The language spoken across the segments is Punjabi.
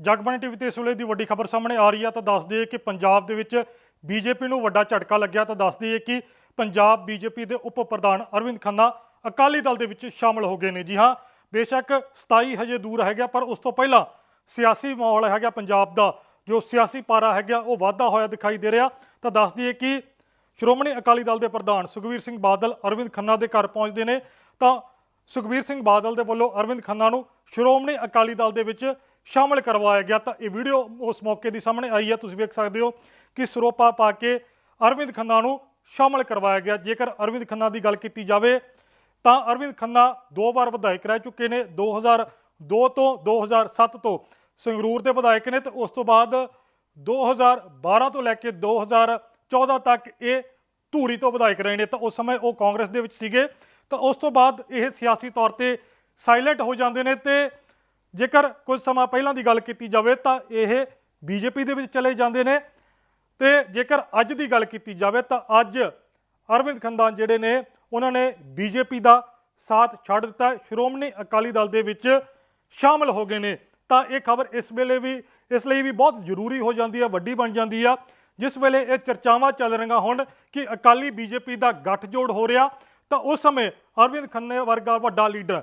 ਜਗਬਾਣੀ ਟੀਵੀ ਤੇ ਇਸ ਵੇਲੇ ਦੀ ਵੱਡੀ ਖਬਰ ਸਾਹਮਣੇ ਆ ਰਹੀ ਆ, ਤਾਂ ਦੱਸ ਦਈਏ ਕਿ ਪੰਜਾਬ ਦੇ ਵਿੱਚ ਬੀਜੇਪੀ ਨੂੰ ਵੱਡਾ ਝਟਕਾ ਲੱਗਿਆ, ਤਾਂ ਦੱਸ ਦਈਏ ਕਿ ਪੰਜਾਬ ਬੀਜੇਪੀ ਦੇ ਉਪ ਪ੍ਰਧਾਨ ਅਰਵਿੰਦ ਖੰਨਾ ਅਕਾਲੀ ਦਲ ਦੇ ਵਿੱਚ ਸ਼ਾਮਲ ਹੋ ਗਏ ਨੇ। ਜੀ ਹਾਂ, ਬੇਸ਼ੱਕ 27 ਹਜੇ ਦੂਰ ਹੈਗਾ ਪਰ ਉਸ ਤੋਂ ਪਹਿਲਾਂ ਸਿਆਸੀ ਮਾਹੌਲ ਹੈਗਾ ਪੰਜਾਬ ਦਾ, ਜੋ ਸਿਆਸੀ ਪਾਰਾ ਹੈਗਾ, ਉਹ ਵਾਧਾ ਹੋਇਆ ਦਿਖਾਈ ਦੇ ਰਿਹਾ। ਤਾਂ ਦੱਸ ਦਈਏ ਕਿ ਸ਼੍ਰੋਮਣੀ ਅਕਾਲੀ ਦਲ ਦੇ ਪ੍ਰਧਾਨ ਸੁਖਬੀਰ ਸਿੰਘ ਬਾਦਲ ਅਰਵਿੰਦ ਖੰਨਾ ਦੇ ਘਰ ਪਹੁੰਚਦੇ ਨੇ। ਤਾਂ ਸੁਖਬੀਰ ਸਿੰਘ ਬਾਦਲ ਦੇ ਵੱਲੋਂ ਅਰਵਿੰਦ ਖੰਨਾ ਨੂੰ ਸ਼੍ਰੋਮਣੀ ਅਕਾਲੀ ਦਲ ਦੇ ਵਿੱਚ ਸ਼ਾਮਲ ਕਰਵਾਇਆ ਗਿਆ ਤਾਂ ਇਹ ਵੀਡੀਓ ਉਸ ਮੌਕੇ ਦੀ ਸਾਹਮਣੇ ਆਈ ਹੈ। ਤੁਸੀਂ ਵੇਖ ਸਕਦੇ ਹੋ ਕਿ ਸਰੋਪਾ ਪਾ ਕੇ ਅਰਵਿੰਦ ਖੰਨਾ ਨੂੰ ਸ਼ਾਮਲ ਕਰਵਾਇਆ ਗਿਆ। ਜੇਕਰ ਅਰਵਿੰਦ ਖੰਨਾ ਦੀ ਗੱਲ ਕੀਤੀ ਜਾਵੇ ਤਾਂ ਅਰਵਿੰਦ ਖੰਨਾ ਦੋ ਵਾਰ ਵਿਧਾਇਕ ਰਹਿ ਚੁੱਕੇ ਨੇ। 2002 ਤੋਂ 2007 ਤੋਂ ਸੰਗਰੂਰ ਦੇ ਵਿਧਾਇਕ ਨੇ ਤੇ ਉਸ ਤੋਂ ਬਾਅਦ 2012 ਤੋਂ ਲੈ ਕੇ 2014 ਤੱਕ ਇਹ ਧੂਰੀ ਤੋਂ ਵਿਧਾਇਕ ਰਹੇ ਨੇ। ਤਾਂ ਉਸ ਸਮੇਂ ਉਹ ਕਾਂਗਰਸ ਦੇ ਵਿੱਚ ਸੀਗੇ। ਤਾਂ ਉਸ ਤੋਂ ਬਾਅਦ ਇਹ ਸਿਆਸੀ ਤੌਰ ਤੇ ਸਾਇਲੈਂਟ ਹੋ ਜਾਂਦੇ ਨੇ ਤੇ ਜੇਕਰ ਕੁਝ ਸਮਾਂ ਪਹਿਲਾਂ ਦੀ ਗੱਲ ਕੀਤੀ ਜਾਵੇ ਤਾਂ ਇਹ ਬੀਜੇਪੀ ਦੇ ਵਿੱਚ ਚਲੇ ਜਾਂਦੇ ਨੇ। ਤੇ ਜੇਕਰ ਅੱਜ ਦੀ ਗੱਲ ਕੀਤੀ ਜਾਵੇ ਤਾਂ ਅੱਜ ਅਰਵਿੰਦ ਖੰਦਾਨ ਜਿਹੜੇ ਨੇ, ਉਹਨਾਂ ਨੇ ਬੀਜੇਪੀ ਦਾ ਸਾਥ ਛੱਡ ਦਿੱਤਾ। ਸ਼੍ਰੋਮਣੀ ਅਕਾਲੀ ਦਲ ਦੇ ਵਿੱਚ ਸ਼ਾਮਲ ਹੋ ਗਏ ਨੇ। ਤਾਂ ਇਹ ਖਬਰ ਇਸ ਵੇਲੇ ਵੀ, ਇਸ ਲਈ ਵੀ ਬਹੁਤ ਜ਼ਰੂਰੀ ਹੋ ਜਾਂਦੀ ਹੈ, ਵੱਡੀ ਬਣ ਜਾਂਦੀ ਆ। ਜਿਸ ਵੇਲੇ ਇਹ ਚਰਚਾਵਾਂ ਚੱਲ ਰਹੀਆਂ ਹੁਣ ਕਿ ਅਕਾਲੀ ਬੀਜੇਪੀ ਦਾ ਗੱਠਜੋੜ ਹੋ ਰਿਹਾ, ਤਾਂ ਉਸ ਸਮੇਂ ਅਰਵਿੰਦ ਖੰਨੇ ਵਰਗਾ ਵੱਡਾ ਲੀਡਰ,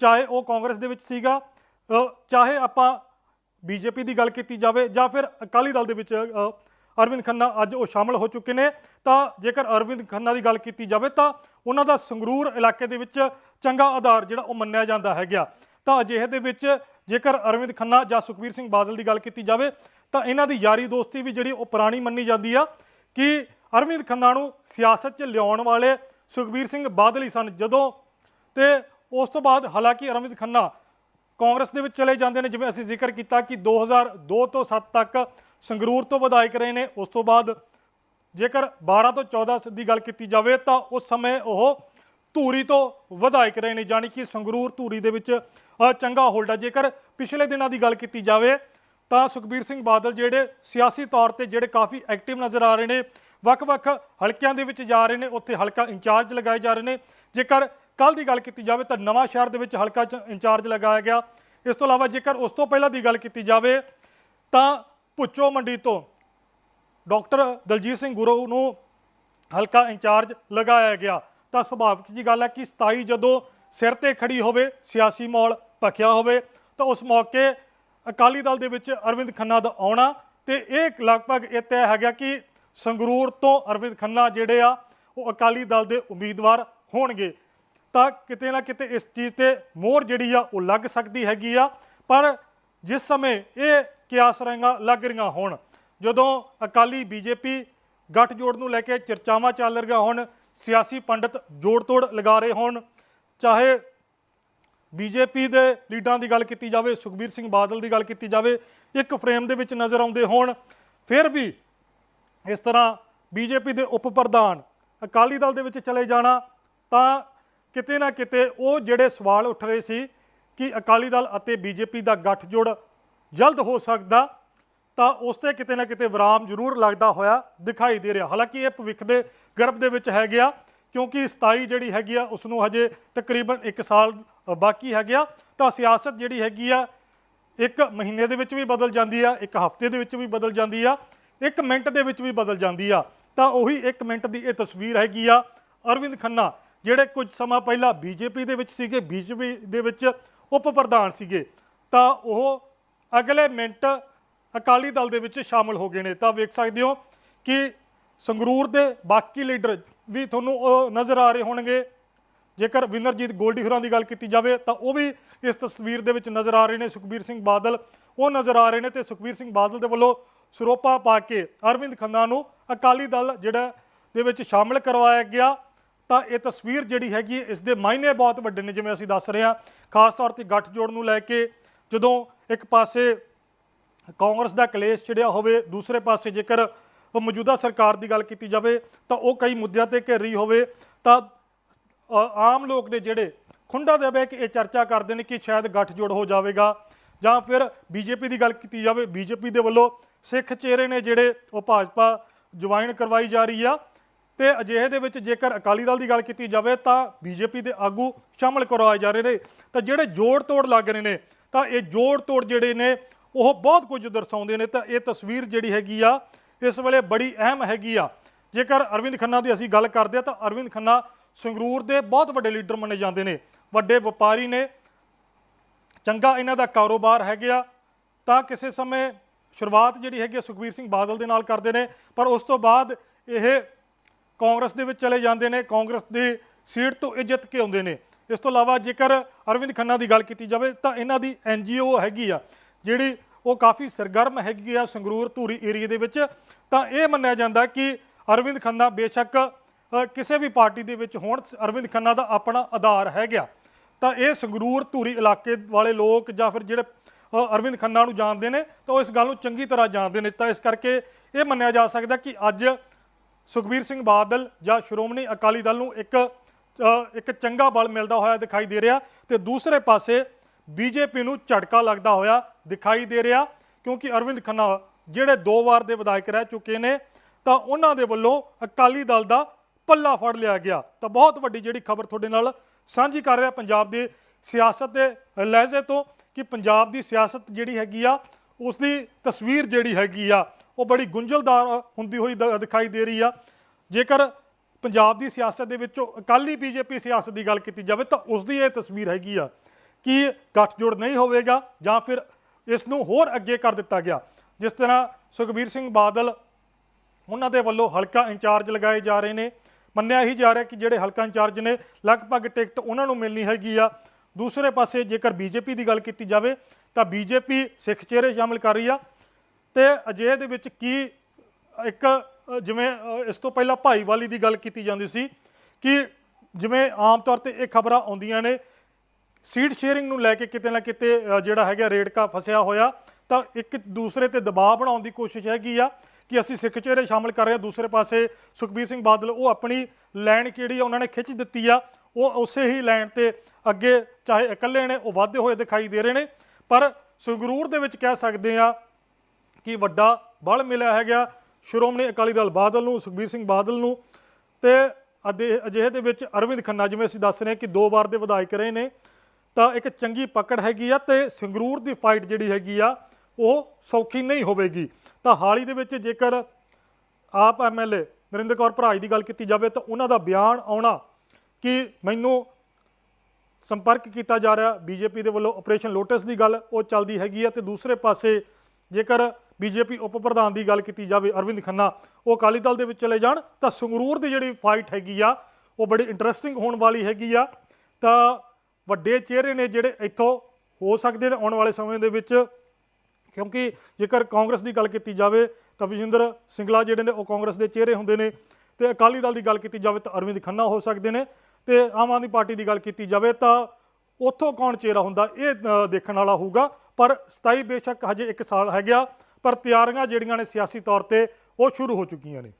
ਚਾਹੇ ਉਹ ਕਾਂਗਰਸ ਦੇ ਵਿੱਚ ਸੀਗਾ ਚਾਹੇ ਆਪਾਂ ਬੀਜੇਪੀ ਦੀ ਗੱਲ ਕੀਤੀ ਜਾਵੇ ਜਾਂ ਫਿਰ ਅਕਾਲੀ ਦਲ ਦੇ ਵਿੱਚ ਅਰਵਿੰਦ ਖੰਨਾ ਅੱਜ ਉਹ ਸ਼ਾਮਲ ਹੋ ਚੁੱਕੇ ਨੇ, ਤਾਂ ਜੇਕਰ ਅਰਵਿੰਦ ਖੰਨਾ ਦੀ ਗੱਲ ਕੀਤੀ ਜਾਵੇ ਤਾਂ ਉਹਨਾਂ ਦਾ ਸੰਗਰੂਰ ਇਲਾਕੇ ਦੇ ਵਿੱਚ ਚੰਗਾ ਆਧਾਰ ਜਿਹੜਾ ਉਹ ਮੰਨਿਆ ਜਾਂਦਾ ਹੈਗਾ। ਤਾਂ ਅਜਿਹੇ ਦੇ ਵਿੱਚ ਜੇਕਰ ਅਰਵਿੰਦ ਖੰਨਾ ਜਾਂ ਸੁਖਬੀਰ ਸਿੰਘ ਬਾਦਲ ਦੀ ਗੱਲ ਕੀਤੀ ਜਾਵੇ, ਤਾਂ ਇਹਨਾਂ ਦੀ ਯਾਰੀ ਦੋਸਤੀ ਵੀ ਜਿਹੜੀ ਉਹ ਪੁਰਾਣੀ ਮੰਨੀ ਜਾਂਦੀ ਆ ਕਿ ਅਰਵਿੰਦ ਖੰਨਾ ਨੂੰ ਸਿਆਸਤ 'ਚ ਲਿਆਉਣ ਵਾਲੇ ਸੁਖਬੀਰ ਸਿੰਘ ਬਾਦਲ ਹੀ ਸਨ ਜਦੋਂ ਤੇ ਉਸ ਤੋਂ ਬਾਅਦ ਹਾਲਾਂਕਿ ਅਰਵਿੰਦ ਖੰਨਾ ਕਾਂਗਰਸ ਦੇ ਵਿੱਚ ਚਲੇ ਜਾਂਦੇ ਨੇ, ਜਿਵੇਂ ਅਸੀਂ ਜ਼ਿਕਰ ਕੀਤਾ ਕਿ 2002 ਤੋਂ 7 ਤੱਕ ਸੰਗਰੂਰ ਤੋਂ ਵਿਧਾਇਕ ਰਹੇ ਨੇ। ਉਸ ਤੋਂ ਬਾਅਦ ਜੇਕਰ 12 ਤੋਂ 14 ਦੀ ਗੱਲ ਕੀਤੀ ਜਾਵੇ, ਤਾਂ ਉਸ ਸਮੇਂ ਉਹ ਧੂਰੀ ਤੋਂ ਵਿਧਾਇਕ ਰਹੇ ਨੇ ਜਾਣੀ ਕਿ ਸੰਗਰੂਰ ਧੂਰੀ ਦੇ ਵਿੱਚ ਚੰਗਾ ਹੋਲਡ ਹੈ ਜੇਕਰ ਪਿਛਲੇ ਦਿਨਾਂ ਦੀ ਗੱਲ ਕੀਤੀ ਜਾਵੇ, ਤਾਂ ਸੁਖਬੀਰ ਸਿੰਘ ਬਾਦਲ ਜਿਹੜੇ ਸਿਆਸੀ ਤੌਰ ਤੇ ਜਿਹੜੇ ਕਾਫੀ ਐਕਟਿਵ ਨਜ਼ਰ ਆ ਰਹੇ ਨੇ, ਵੱਖ-ਵੱਖ ਹਲਕਿਆਂ ਦੇ ਵਿੱਚ ਜਾ ਰਹੇ ਨੇ, ਉੱਥੇ ਹਲਕਾ ਇੰਚਾਰਜ ਲਗਾਏ ਜਾ ਰਹੇ ਨੇ। ਜੇਕਰ ਕੱਲ ਦੀ ਗੱਲ ਕੀਤੀ ਜਾਵੇ ਤਾਂ ਨਵਾਂ ਸ਼ਹਿਰ ਦੇ ਵਿੱਚ ਹਲਕਾ ਚ- ਇੰਚਾਰਜ ਲਗਾਇਆ ਗਿਆ। ਇਸ ਤੋਂ ਇਲਾਵਾ ਜੇਕਰ ਉਸ ਤੋਂ ਪਹਿਲਾਂ ਦੀ ਗੱਲ ਕੀਤੀ ਜਾਵੇ ਤਾਂ ਭੁੱਚੋ ਮੰਡੀ ਤੋਂ ਡਾਕਟਰ ਦਲਜੀਤ ਸਿੰਘ ਗੁਰੂ ਨੂੰ ਹਲਕਾ ਇੰਚਾਰਜ ਲਗਾਇਆ ਗਿਆ। ਤਾਂ ਸੁਭਾਵਿਕ ਜੀ ਗੱਲ ਹੈ ਕਿ 27 ਜਦੋਂ ਸਿਰ ਤੇ ਖੜੀ ਹੋਵੇ, ਸਿਆਸੀ ਮਾਹੌਲ ਭਖਿਆ ਹੋਵੇ, ਤਾਂ ਉਸ ਮੌਕੇ ਅਕਾਲੀ ਦਲ ਦੇ ਵਿੱਚ ਅਰਵਿੰਦ ਖੰਨਾ ਦਾ ਆਉਣਾ ਤੇ ਇਹ ਲਗਭਗ ਇਹ ਤੈਅ ਹੈਗਾ ਕਿ ਸੰਗਰੂਰ ਤੋਂ ਅਰਵਿੰਦ ਖੰਨਾ ਜਿਹੜੇ ਆ, ਉਹ ਅਕਾਲੀ ਦਲ ਦੇ ਉਮੀਦਵਾਰ ਹੋਣਗੇ। ਤਾਂ ਕਿਤੇ ਨਾ ਕਿਤੇ ਇਸ ਚੀਜ਼ ਤੇ ਮੋਹਰ ਜਿਹੜੀ ਆ ਉਹ ਲੱਗ ਸਕਦੀ ਹੈਗੀ ਆ। ਪਰ ਜਿਸ ਸਮੇਂ ਇਹ ਕਿਆਸ ਰੰਗਾ ਲੱਗ ਰਹੀਆਂ ਹੋਣ, ਜਦੋਂ ਅਕਾਲੀ ਬੀਜੇਪੀ ਗੱਠਜੋੜ ਨੂੰ ਲੈ ਕੇ ਚਰਚਾਵਾਂ ਚੱਲ ਰਹੀਆਂ ਹੋਣ, ਸਿਆਸੀ ਪੰਡਤ ਜੋੜ ਤੋੜ ਲਗਾ ਰਹੇ ਹੋਣ, ਚਾਹੇ ਬੀਜੇਪੀ ਦੇ ਲੀਡਰਾਂ ਦੀ ਗੱਲ ਕੀਤੀ ਜਾਵੇ, ਸੁਖਬੀਰ ਸਿੰਘ ਬਾਦਲ ਦੀ ਗੱਲ ਕੀਤੀ ਜਾਵੇ, ਇੱਕ ਫਰੇਮ ਦੇ ਵਿੱਚ ਨਜ਼ਰ ਆਉਂਦੇ ਹੋਣ, ਫਿਰ ਵੀ ਇਸ ਤਰ੍ਹਾਂ ਬੀਜੇਪੀ ਦੇ ਉਪ ਪ੍ਰਧਾਨ ਅਕਾਲੀ ਦਲ ਦੇ ਵਿੱਚ ਚਲੇ ਜਾਣਾ ਤਾਂ ਕਿਤੇ ਨਾ ਕਿਤੇ ਉਹ ਜਿਹੜੇ ਸਵਾਲ ਉੱਠ ਰਹੇ ਸੀ ਕਿ ਅਕਾਲੀ ਦਲ ਅਤੇ ਬੀਜੇਪੀ ਦਾ ਗੱਠਜੋੜ ਜਲਦ ਹੋ ਸਕਦਾ, ਤਾਂ ਉਸ ਤੇ ਕਿਤੇ ਨਾ ਕਿਤੇ ਵਿਰਾਮ ਜ਼ਰੂਰ ਲੱਗਦਾ ਹੋਇਆ ਦਿਖਾਈ ਦੇ ਰਿਹਾ। ਹਾਲਾਂਕਿ ਇਹ ਭਵਿੱਖ ਦੇ ਗਰਭ ਦੇ ਵਿੱਚ ਹੈ ਗਿਆ ਕਿਉਂਕਿ 27 ਜਿਹੜੀ ਹੈਗੀ ਆ ਉਸ ਨੂੰ ਹਜੇ ਤਕਰੀਬਨ 1 ਸਾਲ ਬਾਕੀ ਹੈ ਗਿਆ ਤਾਂ ਸਿਆਸਤ ਜਿਹੜੀ ਹੈਗੀ ਆ, ਇੱਕ ਮਹੀਨੇ ਦੇ ਵਿੱਚ ਵੀ ਬਦਲ ਜਾਂਦੀ ਆ, ਇੱਕ ਹਫ਼ਤੇ ਦੇ ਵਿੱਚ ਵੀ ਬਦਲ ਜਾਂਦੀ ਆ, ਇੱਕ ਮਿੰਟ ਦੇ ਵਿੱਚ ਵੀ ਬਦਲ ਜਾਂਦੀ ਆ। ਤਾਂ ਉਹੀ ਇੱਕ ਮਿੰਟ ਦੀ ਇਹ ਤਸਵੀਰ ਹੈਗੀ ਆ ਅਰਵਿੰਦ ਖੰਨਾ ਜਿਹੜੇ ਕੁਝ ਸਮਾਂ ਪਹਿਲਾਂ ਬੀਜੇਪੀ ਦੇ ਵਿੱਚ ਸੀਗੇ, ਬੀਜੇਪੀ ਦੇ ਵਿੱਚ ਉਪ ਪ੍ਰਧਾਨ ਸੀਗੇ, ਤਾਂ ਉਹ ਅਗਲੇ ਮਿੰਟ ਅਕਾਲੀ ਦਲ ਦੇ ਵਿੱਚ ਸ਼ਾਮਲ ਹੋ ਗਏ ਨੇ। ਤਾਂ ਵੇਖ ਸਕਦੇ ਹੋ ਕਿ ਸੰਗਰੂਰ ਦੇ ਬਾਕੀ ਲੀਡਰ ਵੀ ਤੁਹਾਨੂੰ ਉਹ ਨਜ਼ਰ ਆ ਰਹੇ ਹੋਣਗੇ। ਜੇਕਰ ਵਿਨਰਜੀਤ ਗੋਲਡੀ ਹੋਰਾਂ ਦੀ ਗੱਲ ਕੀਤੀ ਜਾਵੇ, ਤਾਂ ਉਹ ਵੀ ਇਸ ਤਸਵੀਰ ਦੇ ਵਿੱਚ ਨਜ਼ਰ ਆ ਰਹੇ ਨੇ। ਸੁਖਬੀਰ ਸਿੰਘ ਬਾਦਲ ਉਹ ਨਜ਼ਰ ਆ ਰਹੇ ਨੇ ਤੇ ਸੁਖਬੀਰ ਸਿੰਘ ਬਾਦਲ ਦੇ ਵੱਲੋਂ ਸਰੋਪਾ ਪਾ ਕੇ ਅਰਵਿੰਦ ਖੰਨਾ ਨੂੰ ਅਕਾਲੀ ਦਲ ਜਿਹੜਾ ਦੇ ਵਿੱਚ ਸ਼ਾਮਲ ਕਰਵਾਇਆ ਗਿਆ। ਤਾਂ ਇਹ ਤਸਵੀਰ ਜਿਹੜੀ ਹੈਗੀ ਹੈ, ਇਸ ਦੇ ਮਾਇਨੇ ਬਹੁਤ ਵੱਡੇ ਨੇ ਜਿਵੇਂ ਅਸੀਂ ਦੱਸ ਰਹੇ ਹਾਂ। ਖਾਸ ਤੌਰ ਤੇ ਗੱਠਜੋੜ ਨੂੰ ਲੈ ਕੇ ਜਦੋਂ ਇੱਕ ਪਾਸੇ ਕਾਂਗਰਸ ਦਾ ਕਲੇਸ਼ ਛਿੜਿਆ ਹੋਵੇ ਦੂਸਰੇ ਪਾਸੇ ਜੇਕਰ ਮੌਜੂਦਾ ਸਰਕਾਰ ਦੀ ਗੱਲ ਕੀਤੀ ਜਾਵੇ ਤਾਂ ਉਹ ਕਈ ਮੁੱਦਿਆਂ ਤੇ ਘੇਰੀ ਹੋਵੇ। ਤਾਂ ਆਮ ਲੋਕ ਨੇ ਜਿਹੜੇ ਖੁੰਡਾ ਦੇ ਬਹਿ ਕੇ ਇਹ ਚਰਚਾ ਕਰਦੇ ਨੇ ਕਿ ਸ਼ਾਇਦ ਗੱਠਜੋੜ ਹੋ ਜਾਵੇਗਾ ਜਾਂ ਫਿਰ ਬੀਜੇਪੀ ਦੀ ਗੱਲ ਕੀਤੀ ਜਾਵੇ ਬੀਜੇਪੀ ਦੇ ਵੱਲੋਂ ਸਿੱਖ ਚਿਹਰੇ ਨੇ ਜਿਹੜੇ ਉਹ ਭਾਜਪਾ ਜੁਆਇਨ ਕਰਵਾਈ ਜਾ ਰਹੀ ਆ। ਤੇ ਅਜਿਹੇ ਦੇ ਵਿੱਚ ਜੇਕਰ ਅਕਾਲੀ ਦਲ ਦੀ ਗੱਲ ਕੀਤੀ ਜਾਵੇ ਤਾਂ ਬੀਜੇਪੀ ਦੇ ਆਗੂ ਸ਼ਾਮਲ ਕਰਵਾਏ ਜਾ ਰਹੇ ਨੇ। ਤਾਂ ਜਿਹੜੇ ਜੋੜ ਤੋੜ ਲੱਗ ਰਹੇ ਨੇ, ਤਾਂ ਇਹ ਜੋੜ ਤੋੜ ਜਿਹੜੇ ਨੇ, ਉਹ ਬਹੁਤ ਕੁਝ ਦਰਸਾਉਂਦੇ ਨੇ। ਤਾਂ ਇਹ ਤਸਵੀਰ ਜਿਹੜੀ ਹੈਗੀ ਆ, ਇਸ ਵੇਲੇ ਬੜੀ ਅਹਿਮ ਹੈਗੀ ਆ। ਜੇਕਰ ਅਰਵਿੰਦ ਖੰਨਾ ਦੀ ਅਸੀਂ ਗੱਲ ਕਰਦੇ ਆ ਤਾਂ ਅਰਵਿੰਦ ਖੰਨਾ ਸੰਗਰੂਰ ਦੇ ਬਹੁਤ ਵੱਡੇ ਲੀਡਰ ਮੰਨੇ ਜਾਂਦੇ ਨੇ। ਵੱਡੇ ਵਪਾਰੀ ਨੇ। ਚੰਗਾ ਇਹਨਾਂ ਦਾ ਕਾਰੋਬਾਰ ਹੈਗਾ ਤਾਂ ਕਿਸੇ ਸਮੇਂ ਸ਼ੁਰੂਆਤ ਜਿਹੜੀ ਹੈਗੀ ਆ, ਸੁਖਬੀਰ ਸਿੰਘ ਬਾਦਲ ਦੇ ਨਾਲ ਕਰਦੇ ਨੇ। ਪਰ ਉਸ ਤੋਂ ਬਾਅਦ ਇਹ ਕਾਂਗਰਸ ਦੇ ਵਿੱਚ ਚਲੇ ਜਾਂਦੇ ਨੇ, ਕਾਂਗਰਸ ਦੀ ਸੀਟ ਤੋਂ ਇਹ ਜਿੱਤ ਕੇ ਆਉਂਦੇ ਨੇ। ਇਸ ਤੋਂ ਇਲਾਵਾ ਜੇਕਰ ਅਰਵਿੰਦ ਖੰਨਾ ਦੀ ਗੱਲ ਕੀਤੀ ਜਾਵੇ, ਤਾਂ ਇਹਨਾਂ ਦੀ ਐਨਜੀਓ ਹੈਗੀ ਆ, ਜਿਹੜੀ ਉਹ ਕਾਫੀ ਸਰਗਰਮ ਹੈਗੀ ਆ ਸੰਗਰੂਰ ਧੂਰੀ ਏਰੀਆ ਦੇ ਵਿੱਚ। ਤਾਂ ਇਹ ਮੰਨਿਆ ਜਾਂਦਾ ਕਿ ਅਰਵਿੰਦ ਖੰਨਾ ਬੇਸ਼ੱਕ ਕਿਸੇ ਵੀ ਪਾਰਟੀ ਦੇ ਵਿੱਚ ਹੋਣ, ਅਰਵਿੰਦ ਖੰਨਾ ਦਾ ਆਪਣਾ ਆਧਾਰ ਹੈ ਗਿਆ ਤਾਂ ਇਹ ਸੰਗਰੂਰ ਧੂਰੀ ਇਲਾਕੇ ਵਾਲੇ ਲੋਕ ਜਾਂ ਫਿਰ ਜਿਹੜੇ ਅਰਵਿੰਦ ਖੰਨਾ ਨੂੰ ਜਾਣਦੇ ਨੇ, ਤਾਂ ਉਹ ਇਸ ਗੱਲ ਨੂੰ ਚੰਗੀ ਤਰ੍ਹਾਂ ਜਾਣਦੇ ਨੇ। ਤਾਂ ਇਸ ਕਰਕੇ ਇਹ ਮੰਨਿਆ ਜਾ ਸਕਦਾ ਕਿ ਅੱਜ ਸੁਖਬੀਰ ਸਿੰਘ ਬਾਦਲ ਜਾਂ ਸ਼੍ਰੋਮਣੀ ਅਕਾਲੀ ਦਲ ਨੂੰ ਇੱਕ ਇੱਕ ਚੰਗਾ ਬਲ ਮਿਲਦਾ ਹੋਇਆ ਦਿਖਾਈ ਦੇ ਰਿਹਾ ਤੇ ਦੂਸਰੇ ਪਾਸੇ ਬੀਜੇਪੀ ਨੂੰ ਝਟਕਾ ਲੱਗਦਾ ਹੋਇਆ ਦਿਖਾਈ ਦੇ ਰਿਹਾ ਕਿਉਂਕਿ ਅਰਵਿੰਦ ਖੰਨਾ ਜਿਹੜੇ ਦੋ ਵਾਰ ਦੇ ਵਿਧਾਇਕ ਰਹਿ ਚੁੱਕੇ ਨੇ, ਤਾਂ ਉਹਨਾਂ ਦੇ ਵੱਲੋਂ ਅਕਾਲੀ ਦਲ ਦਾ ਪੱਲਾ ਫੜ ਲਿਆ ਗਿਆ। ਤਾਂ ਬਹੁਤ ਵੱਡੀ ਜਿਹੜੀ ਖਬਰ ਤੁਹਾਡੇ ਨਾਲ ਸਾਂਝੀ ਕਰ ਰਿਹਾ ਪੰਜਾਬ ਦੀ ਸਿਆਸਤ ਦੇ ਲਹਿਜ਼ੇ ਤੋਂ ਕਿ ਪੰਜਾਬ ਦੀ ਸਿਆਸਤ ਜਿਹੜੀ ਹੈਗੀ ਆ ਉਸ ਦੀ ਤਸਵੀਰ ਜਿਹੜੀ ਹੈਗੀ ਆ ਉਹ ਬੜੀ ਗੁੰਝਲਦਾਰ ਹੁੰਦੀ ਹੋਈ ਦ- ਦਿਖਾਈ ਦੇ ਰਹੀ ਆ। ਜੇਕਰ ਪੰਜਾਬ ਦੀ ਸਿਆਸਤ ਦੇ ਵਿੱਚੋਂ ਅਕਾਲੀ ਬੀਜੇਪੀ ਸਿਆਸਤ ਦੀ ਗੱਲ ਕੀਤੀ ਜਾਵੇ ਤਾਂ ਉਸ ਦੀ ਇਹ ਤਸਵੀਰ ਹੈਗੀ ਆ ਕਿ ਗੱਠਜੋੜ ਨਹੀਂ ਹੋਵੇਗਾ ਜਾਂ ਫਿਰ ਇਸ ਨੂੰ ਹੋਰ ਅੱਗੇ ਕਰ ਦਿੱਤਾ ਗਿਆ। ਜਿਸ ਤਰ੍ਹਾਂ ਸੁਖਬੀਰ ਸਿੰਘ ਬਾਦਲ ਉਹਨਾਂ ਦੇ ਵੱਲੋਂ ਹਲਕਾ ਇੰਚਾਰਜ ਲਗਾਏ ਜਾ ਰਹੇ ਨੇ। ਮੰਨਿਆ ਹੀ ਜਾ ਰਿਹਾ ਕਿ ਜਿਹੜੇ ਹਲਕਾ ਇੰਚਾਰਜ ਨੇ ਲਗਭਗ ਟਿਕਟ ਉਹਨਾਂ ਨੂੰ ਮਿਲਣੀ ਹੈਗੀ ਆ। ਦੂਸਰੇ ਪਾਸੇ ਜੇਕਰ ਬੀਜੇਪੀ ਦੀ ਗੱਲ ਕੀਤੀ ਜਾਵੇ ਤਾਂ ਬੀਜੇਪੀ ਸਿੱਖ ਚਿਹਰੇ ਸ਼ਾਮਿਲ ਕਰ ਰਹੀ ਆ। ਤੇ ਅਜੇ ਦੇ ਵਿੱਚ ਕੀ ਇੱਕ ਜਿਵੇਂ ਇਸ ਤੋਂ ਪਹਿਲਾਂ ਭਾਈਵਾਲੀ ਦੀ ਗੱਲ ਕੀਤੀ ਜਾਂਦੀ ਸੀ ਕਿ ਜਿਵੇਂ ਆਮ ਤੌਰ ਤੇ ਇਹ ਖਬਰਾਂ ਆਉਂਦੀਆਂ ਨੇ ਸੀਟ ਸ਼ੇਅਰਿੰਗ ਨੂੰ ਲੈ ਕੇ ਕਿਤੇ ਨਾ ਕਿਤੇ ਜਿਹੜਾ ਹੈਗਾ ਰੇੜਕਾ ਫਸਿਆ ਹੋਇਆ, ਤਾਂ ਇੱਕ ਦੂਸਰੇ ਤੇ ਦਬਾਅ ਬਣਾਉਣ ਦੀ ਕੋਸ਼ਿਸ਼ ਹੈਗੀ ਆ ਕਿ ਅਸੀਂ ਸਿੱਖ ਚਿਹਰੇ ਸ਼ਾਮਲ ਕਰ ਰਹੇ ਹਾਂ। ਦੂਸਰੇ ਪਾਸੇ ਸੁਖਬੀਰ ਸਿੰਘ ਬਾਦਲ, ਉਹ ਆਪਣੀ ਲਾਈਨ ਕਿਹੜੀ ਆ, ਉਹਨਾਂ ਨੇ ਖਿੱਚ ਦਿੱਤੀ ਆ। ਉਹ ਉਸੇ ਹੀ ਲਾਈਨ ਤੇ ਅੱਗੇ ਚਾਹੇ ਇਕੱਲੇ ਨੇ, ਉਹ ਵਾਧੇ ਹੋਏ ਦਿਖਾਈ ਦੇ ਰਹੇ ਨੇ। ਪਰ ਸੰਗਰੂਰ ਦੇ ਵਿੱਚ ਕਹਿ ਸਕਦੇ ਆ ਕਿ ਵੱਡਾ ਬਲ ਮਿਲਿਆ ਹੈਗਾ। ਸ਼੍ਰੋਮਣੀ ਅਕਾਲੀ ਦਲ ਬਾਦਲ ਨੂੰ, ਸੁਖਬੀਰ ਸਿੰਘ ਬਾਦਲ ਨੂੰ ਤੇ ਅਦੇ, ਅਜਿਹੇ ਦੇ ਵਿੱਚ ਅਰਵਿੰਦ ਖੰਨਾ, ਜਿਵੇਂ ਅਸੀਂ ਦੱਸ ਰਹੇ ਕਿ ਦੋ ਵਾਰ ਦੇ ਵਿਧਾਇਕ ਰਹੇ ਨੇ, ਤਾਂ ਇੱਕ ਚੰਗੀ ਪਕੜ ਹੈਗੀ ਆ ਤੇ ਸੰਗਰੂਰ ਦੀ ਫਾਈਟ ਜਿਹੜੀ ਹੈਗੀ ਆ, ਉਹ ਸੌਖੀ ਨਹੀਂ ਹੋਵੇਗੀ। ਤਾਂ ਹਾਲ ਹੀ ਦੇ ਵਿੱਚ ਜੇਕਰ ਆਪ ਐਮਐਲਏ ਨਰਿੰਦਰ ਕੌਰ ਭਰਾਜ ਦੀ ਗੱਲ ਕੀਤੀ ਜਾਵੇ, ਤਾਂ ਉਹਨਾਂ ਦਾ ਬਿਆਨ ਆਉਣਾ ਕਿ ਮੈਨੂੰ ਸੰਪਰਕ ਕੀਤਾ ਜਾ ਰਿਹਾ ਬੀਜੇਪੀ ਦੇ ਵੱਲੋਂ ਆਪਰੇਸ਼ਨ ਲੋਟਸ ਦੀ ਗੱਲ, ਉਹ ਚੱਲਦੀ ਹੈਗੀ ਆ ਤੇ ਦੂਸਰੇ ਪਾਸੇ ਜੇਕਰ ਬੀਜੇਪੀ ਉਪ ਪ੍ਰਧਾਨ ਦੀ ਗੱਲ ਕੀਤੀ ਜਾਵੇ, ਅਰਵਿੰਦ ਖੰਨਾ, ਉਹ ਅਕਾਲੀ ਦਲ ਦੇ ਵਿੱਚ ਚਲੇ ਜਾਣ, ਤਾਂ ਸੰਗਰੂਰ ਦੀ ਜਿਹੜੀ ਫਾਈਟ ਹੈਗੀ ਆ, ਉਹ ਬੜੀ ਇੰਟਰਸਟਿੰਗ ਹੋਣ ਵਾਲੀ ਹੈਗੀ ਆ। ਤਾਂ ਵੱਡੇ ਚਿਹਰੇ ਨੇ ਜਿਹੜੇ ਇੱਥੋਂ ਹੋ ਸਕਦੇ ਨੇ ਆਉਣ ਵਾਲੇ ਸਮੇਂ ਦੇ ਵਿੱਚ, ਕਿਉਂਕਿ ਜੇਕਰ ਕਾਂਗਰਸ ਦੀ ਗੱਲ ਕੀਤੀ ਜਾਵੇ, ਤਾਂ ਵਿਜਿੰਦਰ ਸਿੰਗਲਾ ਜਿਹੜੇ ਨੇ, ਉਹ ਕਾਂਗਰਸ ਦੇ ਚਿਹਰੇ ਹੁੰਦੇ ਨੇ। ਤੇ ਅਕਾਲੀ ਦਲ ਦੀ ਗੱਲ ਕੀਤੀ ਜਾਵੇ, ਤਾਂ ਅਰਵਿੰਦ ਖੰਨਾ ਹੋ ਸਕਦੇ ਨੇ। ਤੇ ਆਮ ਆਦਮੀ ਪਾਰਟੀ ਦੀ ਗੱਲ ਕੀਤੀ ਜਾਵੇ, ਤਾਂ ਉੱਥੋਂ ਕੌਣ ਚਿਹਰਾ ਹੁੰਦਾ, ਇਹ ਦੇਖਣ ਵਾਲਾ ਹੋਊਗਾ। ਪਰ 27 ਬੇਸ਼ੱਕ ਹਜੇ 1 ਸਾਲ ਹੈਗਾ। ਪਰ ਤਿਆਰੀਆਂ ਜਿਹੜੀਆਂ ਨੇ ਸਿਆਸੀ ਤੌਰ ਤੇ ਉਹ ਸ਼ੁਰੂ ਹੋ ਚੁੱਕੀਆਂ ਨੇ।